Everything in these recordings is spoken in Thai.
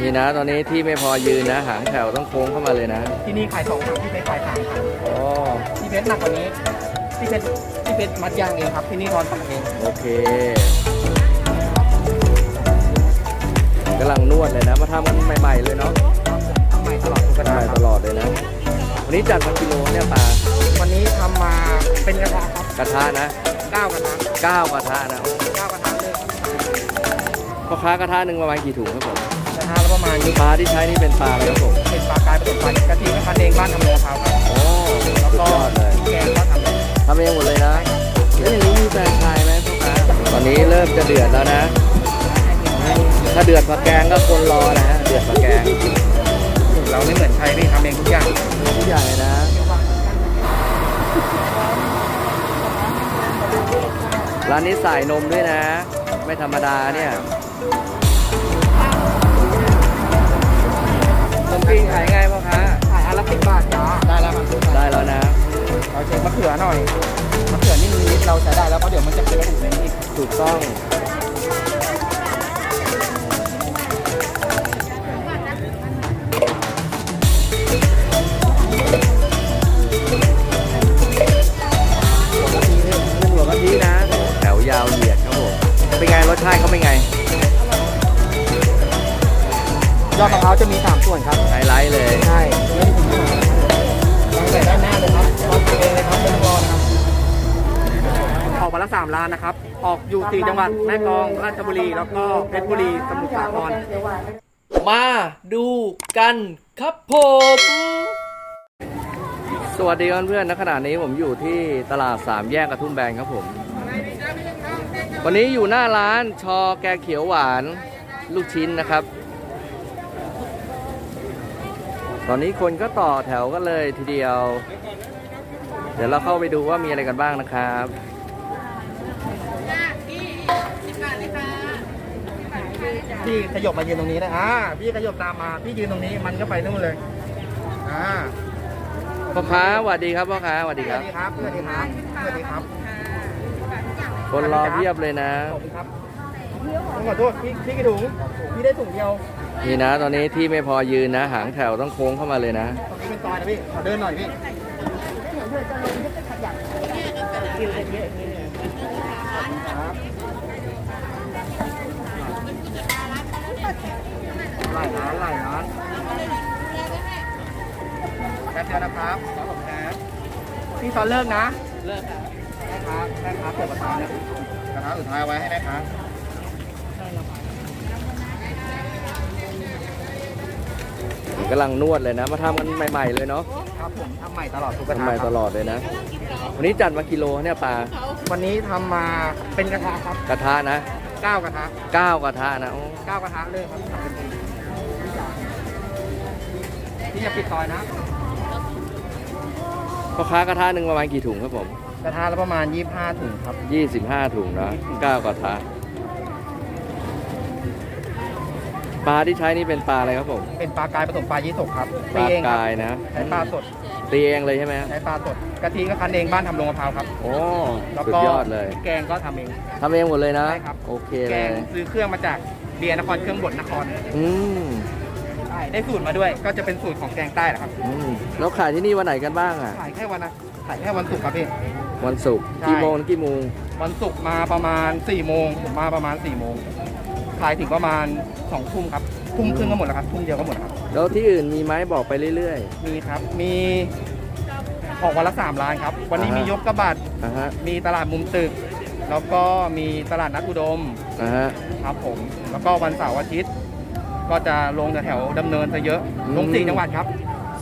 นี่นะ ตอนนี้ที่ไม่พอยืนนะหางแถวต้องโค้งเข้ามาเลยนะที่นี่ขายสองถังที่เพชรขายสามถังอ๋อที่เพชรหนักกว่านี้ที่เพชรที่เพชรมัดยางเองครับที่นี่ทอนตังเองโอเคกำลังนวดเลยนะ มาทำกันใหม่ ๆ เลยเนาะทำใหม่ตลอดทุกกระทำดาใหม่ษตลอดเลยนะ วันนี้จัดมากิโลเนี่ยปลาวันนี้ทำมาเป็นกระทะครับกระทะนะเก้ากระทะเก้ากระทะนะเก้ากระทะเลยครับพ่อค้ากระทะหนึ่งประมาณกี่ถุงครับผม กระทะแล้วประมาณนี้ปลาที่ใช้นี่เป็นปลาอะไรครับผมเป็นปลากายผสมปลากะทิก็คั้นเองบ้านทำโลคาวครับโอ้แล้วสุดก็ยอดเลยแกงก็ทำเองทำเองหมดเลยนะแล้วอย่างนี้มีแฟรนไชายไหมพ่อค้าตอนนี้เริ่มจะเดือดแล้วนะ ถ้าเดือดผักแกงก็คนรอนะฮะเดือดผักแกงสูตรเราไม่เหมือนใครพี่ทำเองทุกอย่างทุกอย่างเลยนะร้านนี้ใส่นมด้วยนะ ไม่ธรรมดาเนี่ย ขนมจีนขายไงพ่อค้าขายอันละสิบบาทจ้าได้แล้วครับได้แล้วนะเราเช็คมะเขือหน่อยมะเขือนี่มีนิดเราใช้ได้แล้วเพราะเดี๋ยวมันจะเป็นกระดูกในนี้อีกถูกต้องเป็นหัวกะทินะแถวยาวเหยียดครับผมเป็นไงรสชาติเขาเป็นไง ยอดมะพร้าวจะมีสามส่วนครับ ไฮไลท์เลย ใช่เล่นถึงวางใส่ด้านหน้าเลยครับวางเองเลยครับไม่ต้องรอนะครับออกมาละสามล้านนะครับ ออกอยู่สี่จังหวัด แม่กลอง ราชบุรี แล้วก็เพชรบุรี สมุทรสาคร มาดูกันครับผม สวัสดีเพื่อนๆณขณะนี้ผมอยู่ที่ตลาดสามแยกกระทุ่มแบนครับผม วันนี้อยู่หน้าร้านชอแกเขียวหวานลูกชิ้นนะครับ ตอนนี้คนก็ต่อแถวกันเลยทีเดียว เดี๋ยวเราเข้าไปดูว่ามีอะไรกันบ้างนะครับพี่ขยบมายืนตรงนี้นะอ่าพี่ขยบตามมา พี่ยืนตรงนี้มันก็ไปนู่นเลยอ่าพ่อค้าสวัสดีครับพ่อค้าสวัสดีสควัรับสดีครับสวัสดีครับสวัสดีครับคนรอเพียบเลยนะขอบคุณครับต้องขอโทษพี่พี่กระถุงพี่ได้ถุงเดียว นี่นะ ตอนนี้ที่ไม่พอยืนนะ หางแถวต้องโค้งเข้ามาเลยนะตรงนี้เป็นซอยนะพี่ขอเดินหน่อยพี่หลายร้านหลายร้านแป๊บเดียวนะครับครับผมครับพี่ตอนเลิกนะ เลิกครับแม่ค้าแม่ค้าเปิดประตูนะกระทะสุดท้ายเอาไว้ให้แม่ค้า กำลังนวดเลยนะ มาทำกันใหม่ ๆ เลยเนาะครับผมทำใหม่ตลอดทุกกระทำทะใหม่คตรับลอดเลยนะ วันนี้จัดมากิโลเนี่ยปลาวันนี้ทำมาเป็นกระทะครับกระทะนะเก้ากระทะเก้ากระทะนะโอ้เก้ากระทะเลยครับทำเป็นทีที่จะปิดซอยนะ พ่อค้ากระทะหนึ่งประมาณกี่ถุงครับผม กระทะละประมาณ 25ถุงครับ 25 ถุงนะเก้ากระทะ ปลาที่ใช้นี่เป็นปลาอะไรครับผมเป็นปลากายผสมปลายี่สกครับปลาตีเองครับกายนะใช้ปลาสดตีเองเลยใช่ไหมใช้ปลาสดกะทิก็คั้นเองบ้านทำโรงมะพร้าวครับโอ้แล้วสุดก็ยอดเลยแกงก็ทำเอง ทำเองหมดเลยนะ ใช่ครับ โอเคแกเลงยซื้อเครื่องมาจากเบียร์นครเครื่องบดนครอืมใช่ได้สูตรมาด้วย ก็จะเป็นสูตรของแกงใต้แหละครับอืมแล้วขายที่นี่วันไหนกันบ้างอะ ขายแค่วันนะขายแค่วันศุกร์ครับพี่ วันศุกร์ใช่ กี่โมงถึงกี่โมงวันศุกร์มาประมาณ4ี่โมงผมมาประมาณ4ี่โมง ขายถึงประมาณ2องทุ่มครับทุ่มครึ่งก็หมดแล้วครับทุ่มเดียวก็หมดแล้วครับ แล้วที่อื่นมีไหมบอกไปเรื่อย มีครับ มีออกวันละสามร้านครับ วันนี้อ่าฮะ มียกกระบาดๆอะฮะมีตลาดมุมตึก แล้วก็มีตลาดนัดอุดมอะฮะ ครับผม แล้วก็วันเสาร์อาทิตย์ ก็จะลงแถวๆดำเนินซะเยอะ อืม ลงสี่จังหวัดครับ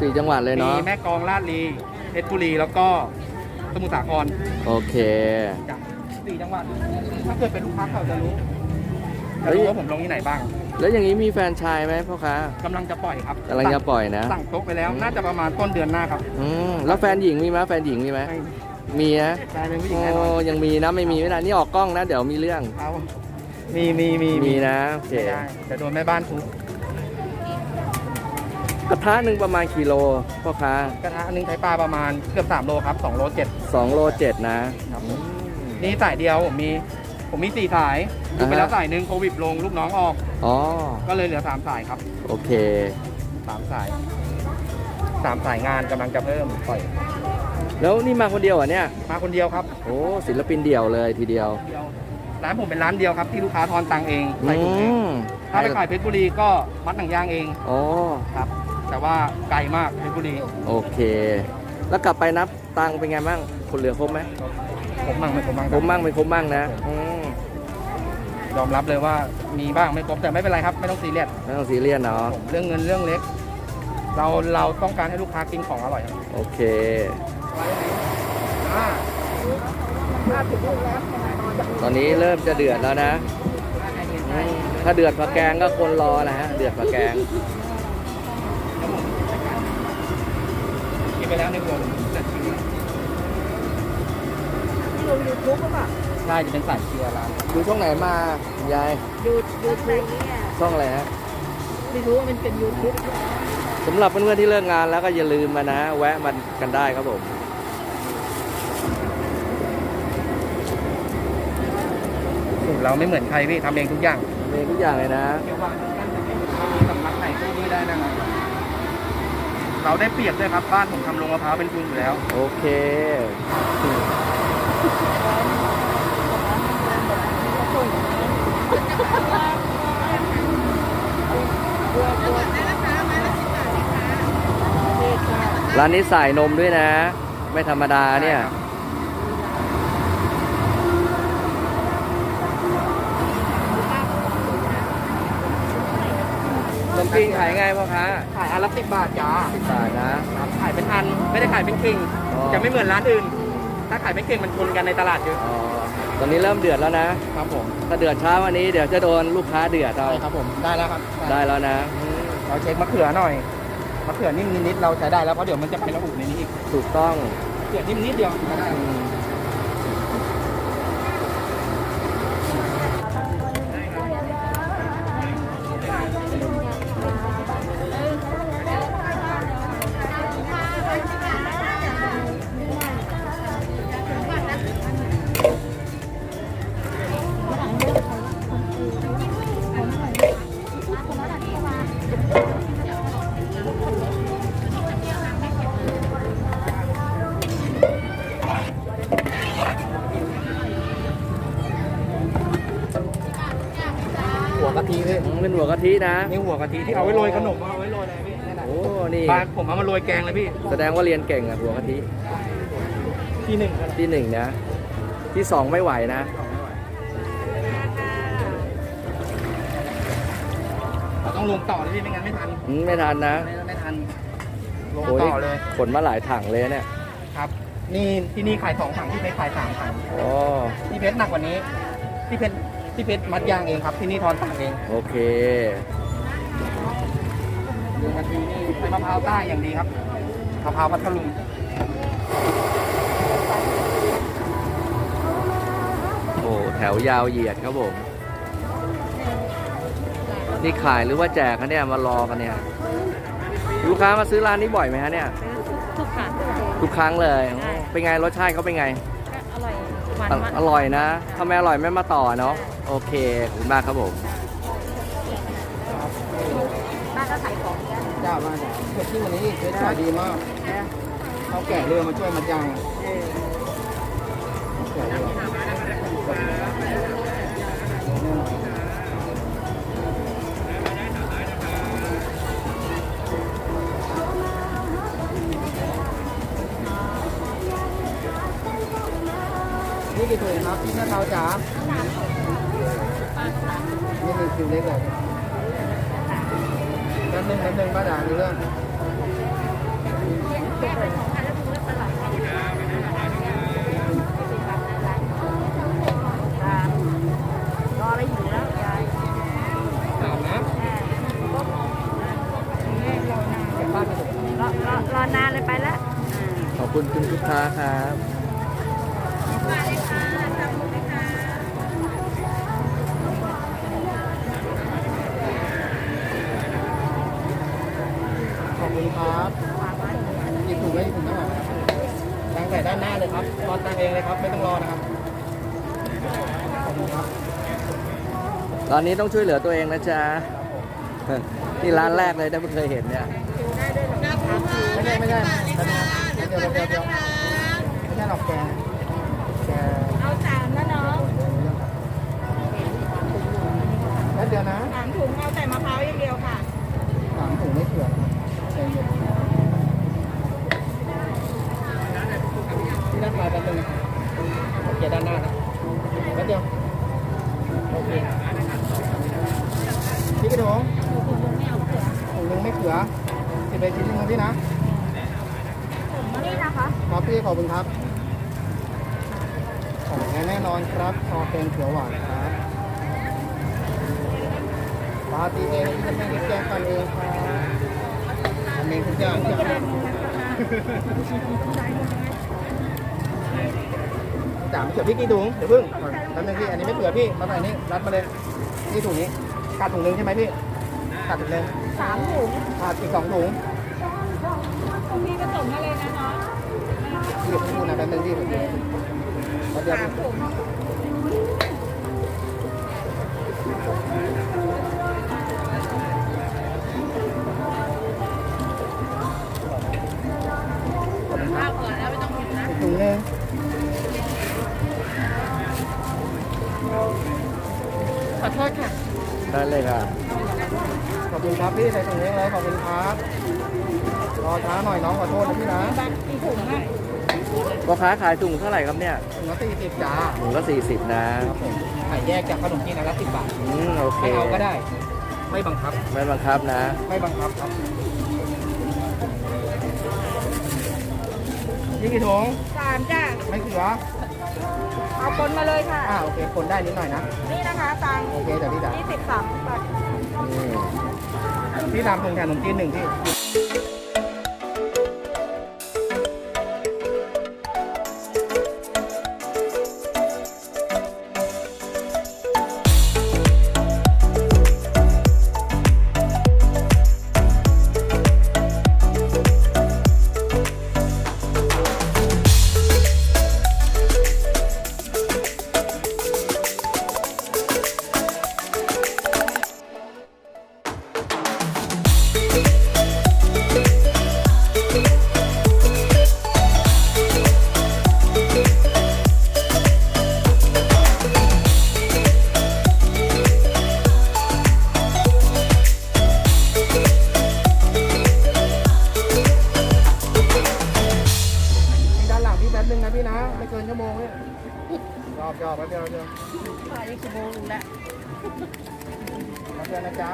สี่จังหวัดเลยมีเนาะแม่กลองลาดลีเพชรบุรี แล้วก็สมุทรสาครโอเคจากสี่จังหวัด ถ้าเกิดเป็นลูกค้าเขาจะรู้ จะรู้ว่าผมลงที่ไหนบ้างแล้วอย่างนี้มีแฟรนไชายไหมพ่อค้ากำลังจะปล่อยครับกำลังจะปล่อยนะ สั่งโต๊ะไปแล้วน่าจะประมาณต้นเดือนหน้าครับอืมแล้วแฟนหญิงมีไหมแฟนหญิงมีไหมให้มีนะแฟนเป็นผู้หญิงโอ้แน่นอนยังมีนะไม่มีไม่ได้นี่ออกกล้องนะ เดี๋ยวมีเรื่องเอามีมีมีมีนะโอเคไม่ได้แต่โดนแม่บ้านทุบกระทะหนึ่งประมาณกิโลพ่อค้ากระทะหนึงใช้ปลาประมาณเกือบ3โลครับ2โล7สองโลเจ็ดนะครับนี่สายเดียวผมมีป ผมมีสี่สายหยุดไปอ่าฮะแล้วสายหนึ่งโควิดลงลูกน้องออก อ๋อ ก็เลยเหลือสามสายครับโอเค สามสายสามสายงานกำลังจะเพิ่มปล่อยแล้วนี่มาคนเดียวเหรอะเนี่ย มาคนเดียวครับโอ้ศิลปินเดี่ยวเลยทีเดียวเดียวร้านผมเป็นร้านเดียวครับที่ลูกค้าทอนตังค์เองใส่ถุงเองอืมถ้าไปขายเพชรบุรีก็มัดหนังยางเองอ๋อ ครับ แต่ว่าไกลมากเพชรบุรี โอเค แล้วกลับไปนับตังค์เป็นไงบ้าง คนเหลือครบไหมผมมั่งไม่ผมมั่งครบมั่งไม่ครบมั่งนะอืม ยอมรับเลยว่ามีบ้างไม่ครบแต่ไม่เป็นไรครับไม่ต้องซีเรียสไม่ต้องซีเรียสเนาะ ผมเรื่องเงินเรื่องเล็ก เราเราต้องการให้ลูกค้ากินของอร่อยครับโอเค อ่าตอนนี้เริ่มจะเดือดแล้วนะอืมถ้าเดือดผักแกงก็คนรอนะฮะ เดือดผักแกง กินไปแล้วในวงจัดชิมแล้วลงยูทูบป่ะ ใช่จะเป็นสายเชียร์ร้านดูช่องไหนมาคุณยายยูยูทูบเนี่ยช่องอะไรฮะไม่รู้ว่ามันเป็นยูทูบสำหรับเพื่อนๆที่เลิกงานแล้วก็อย่าลืมมานะแวะมันกันได้ครับผมสูตรเราไม่เหมือนใครพี่ทำเองทุกอย่างมีทุกอย่างเลยนะเดี๋ยววางตั้งแต่ให้ลูกค้ามีสำนักไหนที่นี่ได้นะครับเราได้เปรียบด้วยครับบ้านผมทำโรงมะพร้าวเป็นทุนอยู่แล้ว โอเค ร้านนี้ใส่นมด้วยนะ ไม่ธรรมดาเนี่ยขนมจีนขายไงพ่อค้าขายอันละสิบบาทจ้าสิบบาทนะ ครับขายเป็นอันไม่ได้ขายเป็นกิ่งอ๋อ จะไม่เหมือนร้านอื่น ถ้าขายเป็นกิ่งมันชนกันในตลาดเยอะอ๋อตอนนี้เริ่มเดือดแล้วนะ ครับผมถ้าเดือดช้าวันนี้เดี๋ยวจะโดนลูกค้าเดือดเอาใช่ครับผมได้แล้วครับได้แล้วนะ เราเช็คมะเขือหน่อย มะเขือนิ่มนิดๆเราใช้ได้แล้วเพราะเดี๋ยวมันจะไประอุในนี้อีกถูกต้องมะเขือนิ่มนิดเดียวก็ได้ อืม ทินะนี่หัวกะทิที่เอาไว้โรยขนมเอาไว้โรยอะไรพี่นั่นน่ะโอ้นี่บ้านผมเอามาโรยแกงเลยพี่แสดงว่าเรียนเก่งอะหัวกะทิที่หนึ่งครับที่หนึ่งนะ ที่สองไม่ไหวนะเราต้องลงต่อเลยพี่ไม่งั้นไม่ทันอืมไม่ทันนะไม่ไม่ทันลงโอ้ต่นี่อเลยขนมาหลายถังเลยเนี่ยครับ นี่ที่นี่ขายสองถังที่เพชรขายสามถังอ๋อที่เพชรหนักกว่านี้ ที่เพชร ที่เพชรมัดยางเองครับที่นี่ทอนตังค์เองโอเคหนึ่งนาทีนี่ใช้มะพร้าวใต้อย่างดีครับมะพร้าวพัทลุงโอ้แถวยาวเหยียดครับผม นี่ขายหรือว่าแจกคะเนี่ยมารอกันเนี่ย ลูกค้ามาซื้อร้านนี้บ่อยไหมฮะเนี่ย ทุกครั้งทุกครั้งเลยใช่เป็นไงรสชาติเขาเป็นไงก็อร่อย หวานอมัน อร่อยนะถ้าไม่อร่อยไม่มาต่อเนาะโอเคขอบคุณมากครับผมบ้านก็ขายของเนี่ยเจ้ามาจากเพชรที่วันนี้เพชรขายดีมากเขาแก่เรือมาช่วยมัดยางแก่เรือ นี่กี่ถุงครับพี่แม่เท้าจ๋านี่มีคิวเล็กเลยแป๊บนึงแป๊บนึงป้าจ๋ามีเรื่องรออะไรอยู่แล้วยายตามนะรอรอรอนานเลยไปแล้วขอบคุณคุณลูกค้าครับ ขอบคุณครับหยิบถุงไว้หยิบถุงได้ไหมตั้งแต่ด้านหน้าเลยครับร อตั้งเองเลยครับ ไม่ต้องรอนะครับขอบคุณครับ ตอนนี้ต้องช่วยเหลือตัวเองนะจ๊ะนี่ร้านแรกเลยที่ไม่เคยเห็นเนี่ยไม่ใช่ไม่ใช่เดี๋ยวเดี๋ยวเดี๋ยวเดี๋ยวไม่ใช่หรอกแกแก เอาสามนะน้อง แล้วเดี๋ยวนะ สามถุงเอาแต่มะพร้าวอย่างเดียวค่ะ สามถุงไม่เผื่อใจเย็นที่ด้านซ้ายแป๊บนึงนะครับโอเคด้านหน้านะแป๊บเดียวโอเคพี่กระโดงถุงนึงไม่เผื่อสิบไปชิ้นหนึงนะพี่นะ ถุงนี่นะคะ ครับพี่ขอบคุณครับ ของ แท้แน่นอนครับ คอเป็นเขียวหวานครับปาตีเองทำเองแกงกันเองครับทำเองทุกอย่างจ้ะจ๋าไม่เผื่อพี่กี่ถุงเดี๋ยวพึ่งก่อนแป๊บนึงพี่ อันนี้ไม่เผื่อพี่ มาใส่นี่ รัดมาเลย นี่ถุงนี้ขาดถุงนึงใช่ไหมพี่ขาดถุงนึงสามถุงขาดอีกสองถุงคุณพี่ก็ส่งมาเลยนะน้องพี่อย่าเพิ่งพูดนะแป๊บนึงพี่ผมดูแป๊บ เดียวสามพี่ถุงข้าวก่อนแล้วไม่ต้องกินนะถุงนึงขอโทษค่ะ ได้เลยค่ะ ขอบคุณครับพี่ใส่ถุงนี้เลยขอบคุณครับ รอช้าหน่อยน้องขอโทษนะพี่นะบัตรกี่ถุงอะ พ่อค้าขายถุงเท่าไหร่ครับเนี่ยถุงละสี่สิบจ้าถุงละ40นะครับผมขายแยกจากขนมจีนนะละสิบบาทอืมโอเคไม่เอาก็ได้ ไม่บังคับ ไม่บังคับนะ ไม่บังคับครับนี่กี่ถุงสามจ้ะไม่เขือเอาปนมาเลยค่ะ อ่าโอเคคนได้นิดหน่อยนะ นี่นะคะตังค์โอเคเดี๋ยวพี่จ่ายยี่สิบสามบาทนี่พี่ทำถุงแทนขนมจีนหนึ่งพี่พี่ รอบรอบแป๊บเดียวแป๊บเดียวขายได้กี่โมงแล้วแป๊บเดียวนะจ๊ะ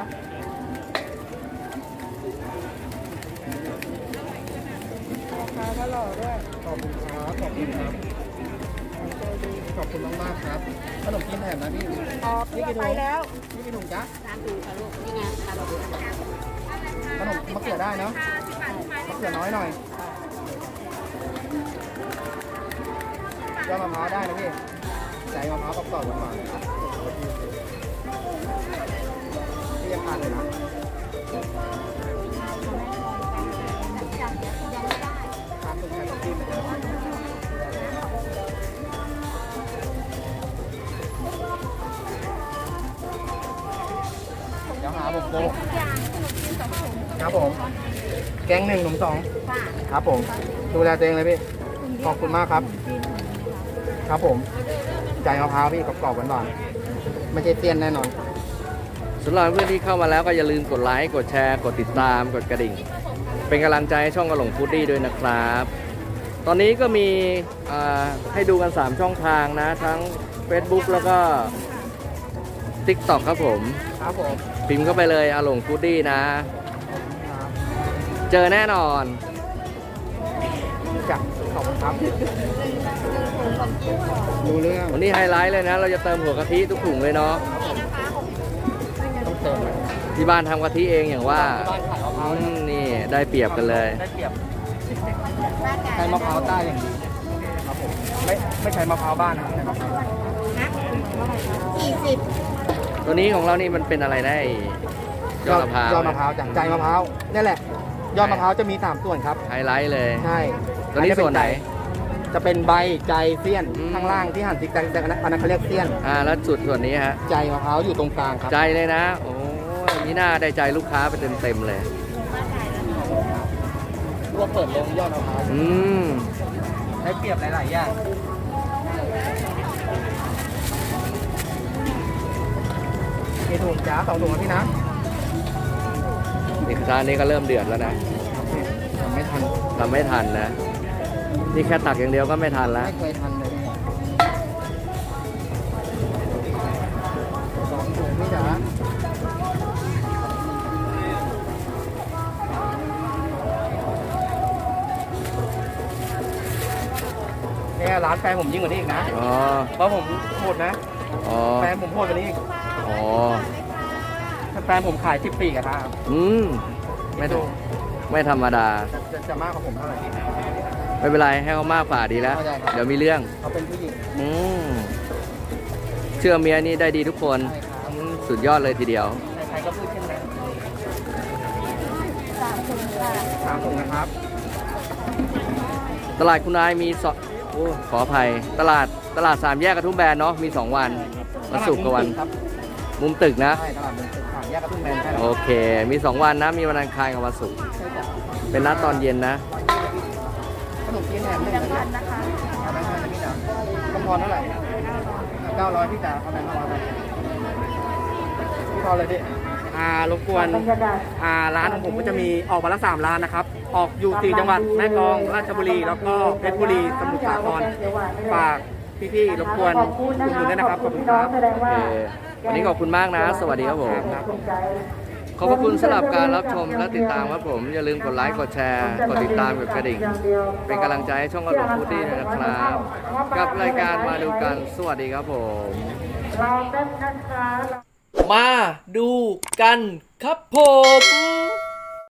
ราคาก็หล่อด้วยขอบคุณครับขอบคุณครับขอบคุณมากๆครับ ขนมจีนแถมนะพี่ออกเรียกไปแล้วนี่กี่ถุงจ๊ะสามถุงค่ะลูกนี่ไงค่ะขนมมะเขือได้เนาะมะเขือน้อยหน่อยยอดมะพร้าวได้นะพี่ ใจมะพร้าวกรอบๆหวานๆนะครับพี่ยังทานเลยนะทานตรงไหนตรงที่มันจะเดี๋ยวหาผมโกครับผม แกงหนึ่งหนุ่มสองครับผม ดูแลตัวเองเลยพี่ ขอบคุณมากครับ ครับผม ใจมะพร้าวพี่กรอบๆหวานๆไม่ใช่เตี้ยนแน่นอนสำหรับเพื่อนที่เข้ามาแล้วก็อย่าลืมกดไลค์กดแชร์กดติดตามกดกระดิ่ง เป็นกำลังใจให้ช่องกระหลงฟูดดี้ด้วยนะครับ ตอนนี้ก็มีอ่าให้ดูกัน 3 ช่องทางนะ ทั้ง Facebook แล้วก็ TikTok ครับผม ครับผม พิมพ์เข้าไปเลยอาหลงฟูดดี้นะครับเจอแน่นอนจ้ะขอบคุณครับ ดูเรื่องวันนี้ไฮไลท์เลยนะ เราจะเติมหัวกะทิทุกถุงเลยเนาะต้องเติมที่บ้านทำกะทิเองอย่างว่าบ้านขายมะพร้าวอืมนี่ได้เปรียบกันเลย ได้เปรียบใช้มะพร้าวใต้อย่างดีครับผมไม่ไม่ใช้มะพร้าวบ้านนะครับใช้มะพร้าว สี่สิบตัวนี้ของเรานี่มันเป็นอะไรได้ยอดมะพร้าวยอดมะพร้าวจากใจมะพร้าวนี่แหละ ยอดมะพร้าวจะมีสามส่วนครับ ไฮไลท์เลย ใช่ตัวนี้ส่วนไหนอจะเป็ นใบใจเสี้ยนอืม ข้างล่างที่หั่นซิกแซกอันนั้นอันนั้นเขาเรียกเสี้ยน อ่าแล้วจุดส่วนนี้ฮะ ใจมะพร้าวอยู่ตรงกลางครับใจเลยนะ โอ้ยนี่น่าได้ใจลูกค้าไปเต็มๆเลย รวบเปิดลงยอดมะพร้าวอืม ได้เปรียบหลายๆอย่างกี่ถุงจ้าสองถุงนะพี่นะนี่ร้านนี้ก็เริ่มเดือดแล้วนะ ทำไม่ทันทำไม่ทันนะ นี่แค่ตักอย่างเดียวก็ไม่ทันแล้ว ไม่เคยทันเลยสองถุงพี่จ๋าเนี่ยร้านแฟนผมยิ่งกว่านี้อีกนะ อ๋อ เพราะผมโหดนะ อ๋อ แฟนผมโหดกว่านี้อีกอ๋อแฟนผมขายสิบปีกระทะครับอืม ไม่ธรรมไม่ธรรมดา จะจะจะมากกว่าผมเท่าไหร่ ไม่เป็นไรให้เขามากกว่าดีแล้ว เข้าใจครับ เดี๋ยวมีเรื่อง เขาเป็นผู้หญิงอืมเชื่อเมียนี่ได้ดีทุกคนใช่ครับอืมสุดยอดเลยทีเดียว ใครๆก็พูดเช่นนั้นสามถุงนะครับตลาดคุณนายมีสองโอ้ขออภัย ตลาดตลาดสามแยกกระทุ่มแบนเนาะมี 2 วันวันศุกร์กับวัน ครับมุมตึกนะ ใช่ตลาดมุมตึกผ่านแยกกระทุ่มแบนใช่ไหมโอเค มี 2 วันนะ มีวันอังคารกับวันศุกร์ใช่จ้ะเป็นนัดตอนเย็นนะขน มจีนแหนมหนึ่งนะเอาแบงค์พันนะพี่จ๋าคำพรเท่าไหร่เก้าร้อยพี่จ๋าเอาแบงค์ห้าร้อยไปพี่พอเลยดิอ่ารบกวนอ่าร้านของผมก็จะมีออกวันละสามร้านนะครับ ออกอยู่สี่จังหวัดแม่กลองราชบุรี แล้วก็เพชรบุรีสมุทรสาครฝากพี่ๆรบกวนอุดหนุนด้วยนะครับขอบคุณครับโอเควันนี้ขอบคุณมากนะ สวัสดีครับผมครับ ขอบพระคุณสำหรับการรับชมและติดตามครับผม อย่าลืมกดไลค์ กดแชร์ กดติดตามกดกระดิ่ง เป็นกำลังใจให้ช่องกระดิ่งฟูดดี้นะครับ กับรายการมาดูกัน สวัสดีครับผม มาดูกันครับผม